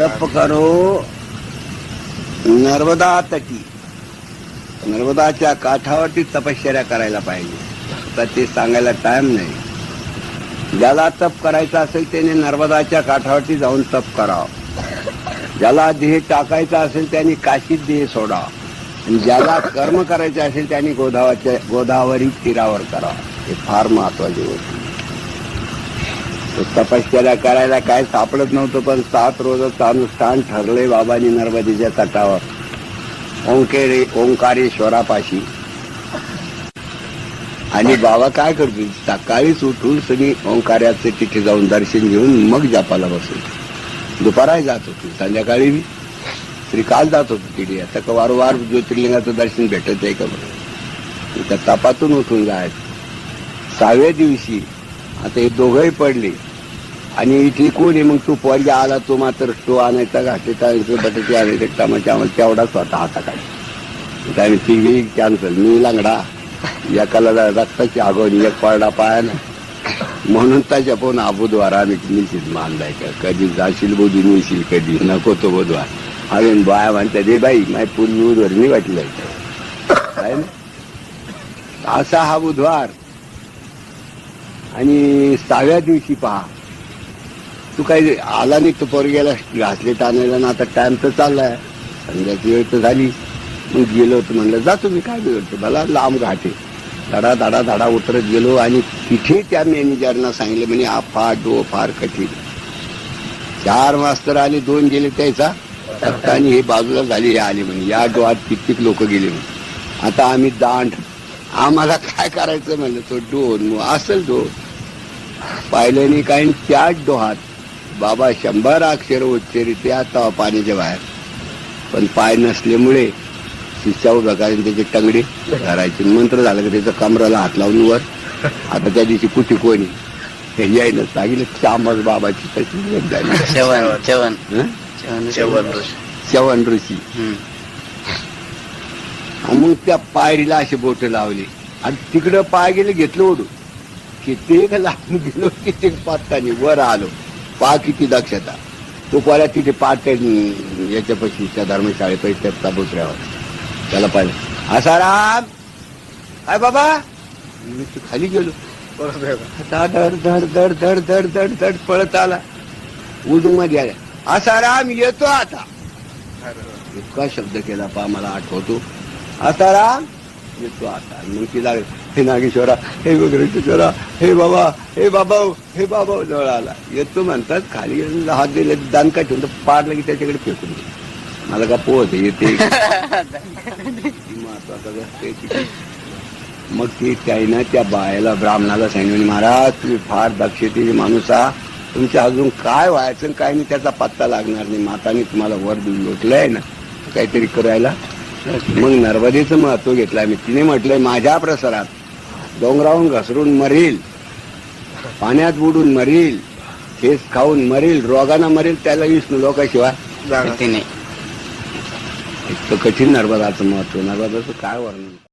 तप करो। नर्मदा तटी। नर्मदाच्या काठावरती तपश्चर्या करायला पाहिजे. आता ते सांगायला टाइम नाही. ज्याला तप करायचा असेल त्याने नर्मदाच्या काठावरती जाऊन तप करावं. ज्याला देह टाकायचा असेल त्याने काशीत देह सोडावा. आणि ज्याला कर्म करायचे असेल त्यांनी गोदावाच्या गोदावरी तीरावर करावं. हे फार महत्त्वाचे गोष्ट. तपश्चर्या करायला काय सापडत नव्हतं पण सात रोज अनुष्ठान ठरले बाबानी नर्मदेच्या तटावर. ओंकेरे ओंकारेश्वरापाशी. आणि बाबा काय करतील? सकाळीच उठून सगळी ओंकार्याचे तिथे जाऊन दर्शन घेऊन मग जपाला बसून दुपाराही जात होती संध्याकाळी मी तरी काल जात होतो तिथे. आता का वारंवार ज्योतिर्लिंगाचं दर्शन भेटत आहे का बरं? त्या तपातून उठून जायचं. सहाव्या दिवशी आता हे दोघंही पडले. आणि इथे कोणी मग तू पोरगा आला तो मात्र तो आणायचा घाटेचा आणायचं बटाटे आणायचे टमाटे आम्हाला तेवढा स्वतः हाता काढ त्याने तिघी कॅन्सल. मी लांगडा एकाला रक्ताची आगवणी एक पडला पायाला म्हणून त्याच्या पण हा बुधवार आम्ही निश्चित मानलाय का कधी जाशील बोधी नेशील कधी? नको तो बुधवार. अजून बाया म्हणता रे बाई माय पूर्ण बुधवार मी वाटलंय काय ना? असा हा बुधवार. आणि सहाव्या दिवशी पहा. तू काही आला नाही तो पोरग्याला घासले ताणायला ना आता टाइम तर चाललाय. संध्याची वेळ तर झाली. मग गेलो होतो म्हणलं जातो मी काय बिघडतो मला लांब घाटे. धडा धडा धडा उतरत गेलो आणि तिथे त्या मॅनेजरना सांगितलं म्हणे हा फार डो फार कठीण. चार मास्तर आले दोन गेले त्याचा. आणि हे बाजूला झाले हे आले म्हणे. या डोहात कित्येक लोक गेले म्हणे. आता आम्ही दांड. आम्हाला काय करायचं म्हणलं? तो डोन असेल डो पाहिलं नाही काही त्याच डोहात बाबा शंभर अक्षर उच्चरित आता पाण्याच्या बाहेर. पण पाय नसल्यामुळे शिष्या उभ्या कारण त्याचे टंगडे धरायचे. मंत्र झालं की त्याच्या कमराला हात लावून वर. आता त्या दिवशी कुठे कोणी हे यायनं सांगितलं चामच बाबाची तशी चवन ऋषी. मग त्या पायरीला असे बोट लावले. आणि तिकडं पाय गेले घेतलं ओढून. कित्येक लागून गेलो कित्येक पात्तानी वर आलो. पा किती दक्षता. तो कोऱ्या तिथे पाट याच्यापाशी त्या धर्मशाळेपाशी त्या चाबुसऱ्यावर त्याला पाहिलं. असा राम काय बाबा! मी खाली गेलो. आता धड धड धड धड धड धड धड पळत आला. उडून मध्ये आला. असा राम येतो आता. इतका शब्द केला पा मला आठवतो. आता राम येतो आता. मग तिला हे नागेश्वरा हे वगैरेश्वरा हे बाबा हे बाबा हे बाबा जवळ आला. येतो म्हणतात खाली हात दिले दानका ठेवून तर पाडलं की त्याच्याकडे फेकून. मला का पोहत येते. महत्वाचं की मग ती त्याईनं त्या बायाला ब्राह्मणाला सांगितलं महाराज तुम्ही फार दक्षतेचे माणूस आहात. तुमच्या अजून काय व्हायचं काय नाही त्याचा पत्ता लागणार नाही. माताने तुम्हाला वर लोटलंय ना. काहीतरी करायला मग नर्मदेचं महत्त्व घेतलं आम्ही. तिने म्हटलंय माझ्या प्रसारात डोंगरावून घसरून मरेल पाण्यात बुडून मरेल केस खाऊन मरेल रोगानं मरेल त्याला विष्णू लोकाशिवाय तिने इतकं कठीण नर्मदाचं महत्त्व नर्मदाचं काय वर्णन?